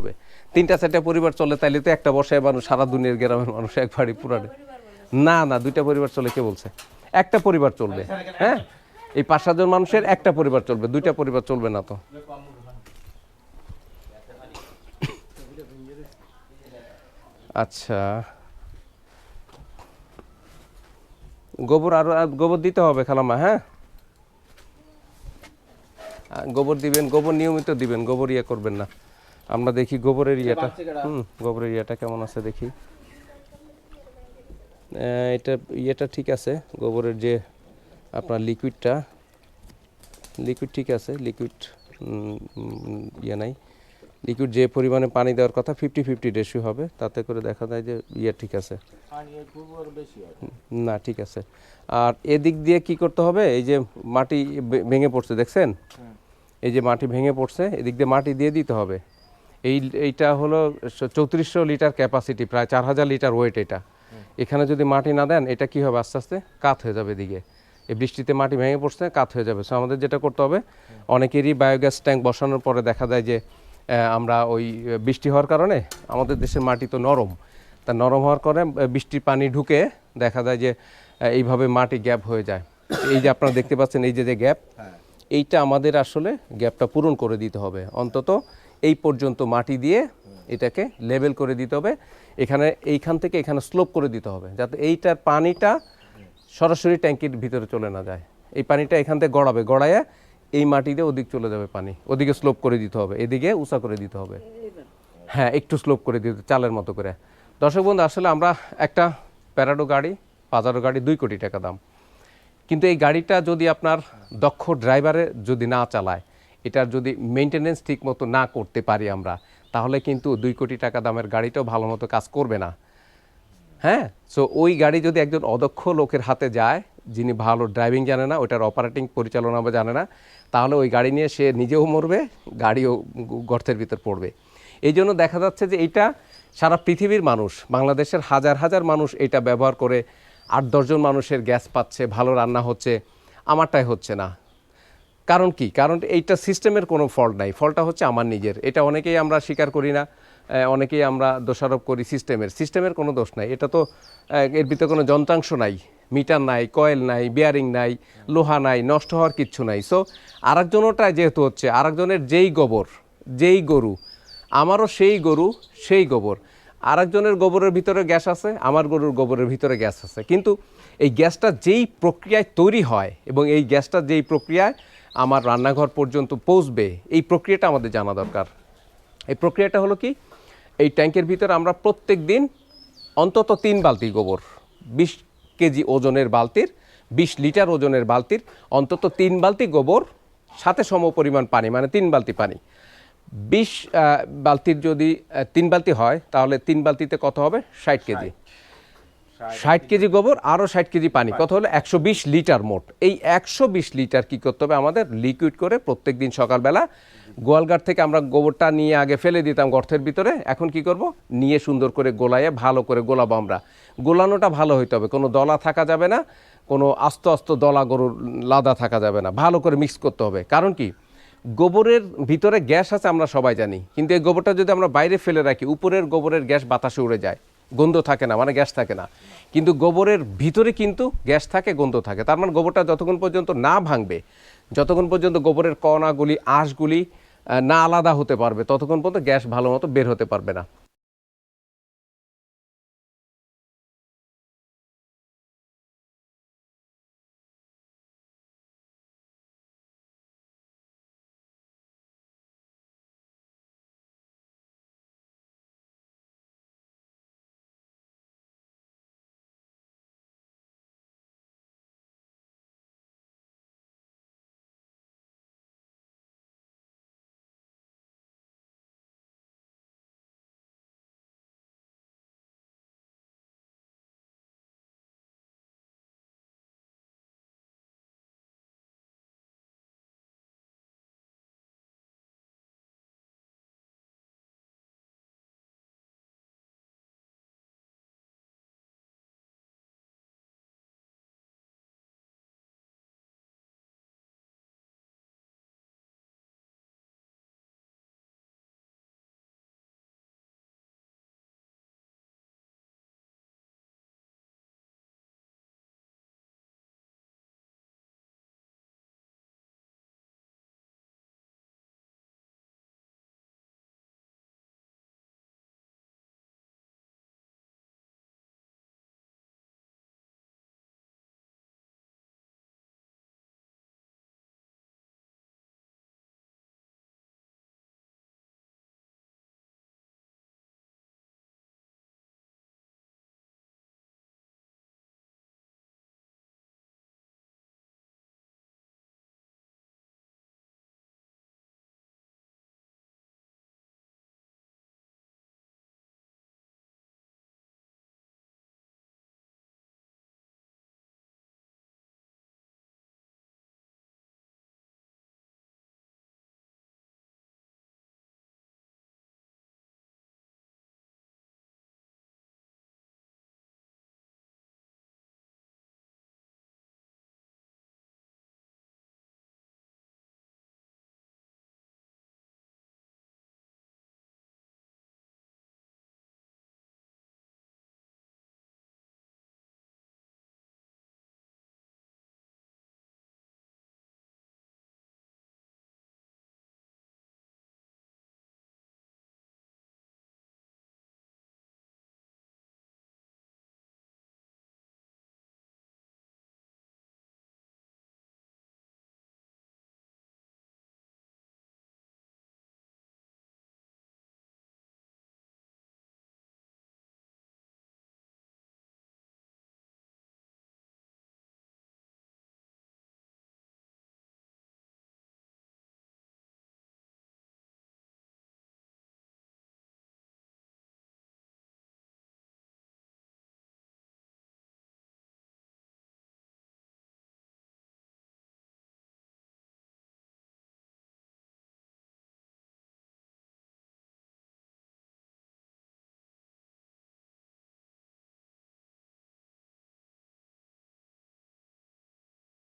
হবে। তিনটা, চারটা পরিবার চলে তাইলে তো একটা বসায় মানুষ, সারা দুনিয়ার গ্রামের মানুষ একবারই পুরানে। না না, দুইটা পরিবার চলে, কে বলছে? একটা পরিবার চলবে হ্যাঁ? এই পাঁচ, সাতজন মানুষের একটা পরিবার চলবে, দুইটা পরিবার চলবে না তো। আচ্ছা। গোবর আরও আর গোবর দিতে হবে খালামা হ্যাঁ? গোবর দিবেন, গোবর নিয়মিত দিবেন, গোবর ইয়ে করবেন না। আমরা দেখি গোবরের ইয়েটা। হুম গোবরের ইয়েটা কেমন আছে দেখি। এটা ইয়েটা ঠিক আছে গোবরের যে আপনার লিকুইডটা। লিকুইড ঠিক আছে লিকুইড ইয়ে নাই। লিকুইড যে পরিমাণে পানি দেওয়ার কথা ফিফটি ফিফটি রেশিও হবে তাতে করে দেখা যায় যে ইয়ে ঠিক আছে। না ঠিক আছে। আর এদিক দিয়ে কি করতে হবে? এই যে মাটি ভেঙে পড়ছে দেখছেন? এই যে মাটি ভেঙে পড়ছে এদিক দিয়ে মাটি দিয়ে দিতে হবে। এই এইটা হলো চৌত্রিশশো লিটার ক্যাপাসিটি প্রায় চার হাজার লিটার ওয়েট এটা। এখানে যদি মাটি না দেন এটা কি হবে আস্তে আস্তে? কাত হয়ে যাবে এদিকে। এই বৃষ্টিতে মাটি ভেঙে পড়ছে কাত হয়ে যাবে। সো আমাদের যেটা করতে হবে অনেকেরই বায়োগ্যাস ট্যাঙ্ক বসানোর পরে দেখা যায় যে আমরা ওই বৃষ্টি হওয়ার কারণে আমাদের দেশের মাটি তো নরম। তা নরম হওয়ার কারণে বৃষ্টির পানি ঢুকে দেখা যায় যে এইভাবে মাটি গ্যাপ হয়ে যায়। এই যে আপনারা দেখতে পাচ্ছেন এই যে যে গ্যাপ এইটা আমাদের আসলে গ্যাপটা পূরণ করে দিতে হবে। অন্তত এই পর্যন্ত মাটি দিয়ে এটাকে লেবেল করে দিতে হবে। এখানে, এইখান থেকে এখানে স্লোপ করে দিতে হবে, যাতে এইটার পানিটা সরাসরি ট্যাঙ্কির ভিতরে চলে না যায়। এই পানিটা এখান থেকে গড়াবে, গড়ায় এই মাটি দিয়ে ওদিক চলে যাবে পানি। ওদিকে স্লোপ করে দিতে হবে, এদিকে উঁচা করে দিতে হবে। হ্যাঁ একটু স্লোপ করে দিতে, চালের মতো করে। দর্শক বন্ধু, আসলে আমরা একটা প্যারাডো গাড়ি, পাজারো গাড়ি দুই কোটি টাকা দাম। কিন্তু এই গাড়িটা যদি আপনার দক্ষ ড্রাইভারে যদি না চালায় এটার যদি মেনটেনেন্স ঠিক মতো না করতে পারি আমরা, তাহলে কিন্তু দুই কোটি টাকা দামের গাড়িটাও ভালো মতো কাজ করবে না। হ্যাঁ? সো ওই গাড়ি যদি একজন অদক্ষ লোকের হাতে যায়, যিনি ভালো ড্রাইভিং জানে না ওটার অপারেটিং পরিচালনা বা জানে না, তাহলে ওই গাড়ি নিয়ে সে নিজেও মরবে, গাড়িও গর্তের ভিতর পড়বে। এই জন্য দেখা যাচ্ছে যে এটা সারা পৃথিবীর মানুষ, বাংলাদেশের হাজার হাজার মানুষ এটা ব্যবহার করে, আট দশজন মানুষের গ্যাস পাচ্ছে, ভালো রান্না হচ্ছে, আমারটাই হচ্ছে না। কারণ কি? কারণ এইটা সিস্টেমের কোনো ফল্ট নাই। ফলটা হচ্ছে আমার নিজের। এটা অনেকেই আমরা স্বীকার করি না অনেকেই আমরা দোষারোপ করি সিস্টেমের। সিস্টেমের কোনো দোষ নাই। এটা তো এর ভিতরে কোনো যন্ত্রাংশ নাই। মিটার নাই, কয়েল নাই, বিয়ারিং নাই, লোহা নাই, নষ্ট হওয়ার কিচ্ছু নাই। সো আরেকজনেরটায় যেহেতু হচ্ছে, আরেকজনের যেই গোবর, যেই গরু, আমারও সেই গরু, সেই গোবর। আরেকজনের গোবরের ভিতরে গ্যাস আছে, আমার গরুর গোবরের ভিতরে গ্যাস আছে। কিন্তু এই গ্যাসটা যেই প্রক্রিয়ায় তৈরি হয় এবং এই গ্যাসটা যেই প্রক্রিয়ায় আমার রান্নাঘর পর্যন্ত পৌঁছবে, এই প্রক্রিয়াটা আমাদের জানা দরকার। এই প্রক্রিয়াটা হলো কি? এই ট্যাঙ্কের ভিতরে আমরা প্রত্যেক দিন অন্তত তিন বালতি গোবর, বিশ কেজি ওজনের বালতির, বিশ লিটার ওজনের বালতির, অন্তত তিন বালতি গোবর, সাথে সম পরিমাণ পানি মানে তিন বালতি পানি। বিশ বালতির যদি তিন বালতি হয়, তাহলে তিন বালতিতে কত হবে? ষাট কেজি। ষাট কেজি গোবর আরও ষাট কেজি পানি। কত হলো একশো বিশ লিটার মোট। এই একশো বিশ লিটার কি করতে হবে আমাদের? লিকুইড করে প্রত্যেক দিন সকালবেলা গোয়ালঘাট থেকে আমরা গোবরটা নিয়ে আগে ফেলে দিতাম গর্তের ভিতরে। এখন কি করব? নিয়ে সুন্দর করে গোলাইয়ে ভালো করে গোলাবো আমরা। গোলানোটা ভালো হইতে হবে। কোনো দলা থাকা যাবে না কোনো আস্ত আস্ত দলা গরুর লাদা থাকা যাবে না। ভালো করে মিক্স করতে হবে। কারণ কি? গোবরের ভিতরে গ্যাস আছে আমরা সবাই জানি। কিন্তু এই গোবরটা যদি আমরা বাইরে ফেলে রাখি উপরের গোবরের গ্যাস বাতাসে উড়ে যায়। গন্ধ থাকে না মানে গ্যাস থাকে না। কিন্তু গোবরের ভিতরে কিন্তু গ্যাস থাকে, গন্ধ থাকে। তার মানে গোবরটা যতক্ষণ পর্যন্ত না ভাঙবে, যতক্ষণ পর্যন্ত গোবরের কণাগুলি, আঁশগুলি না আলাদা হতে পারবে, ততক্ষণ পর্যন্ত গ্যাস ভালো মতো বের হতে পারবে না।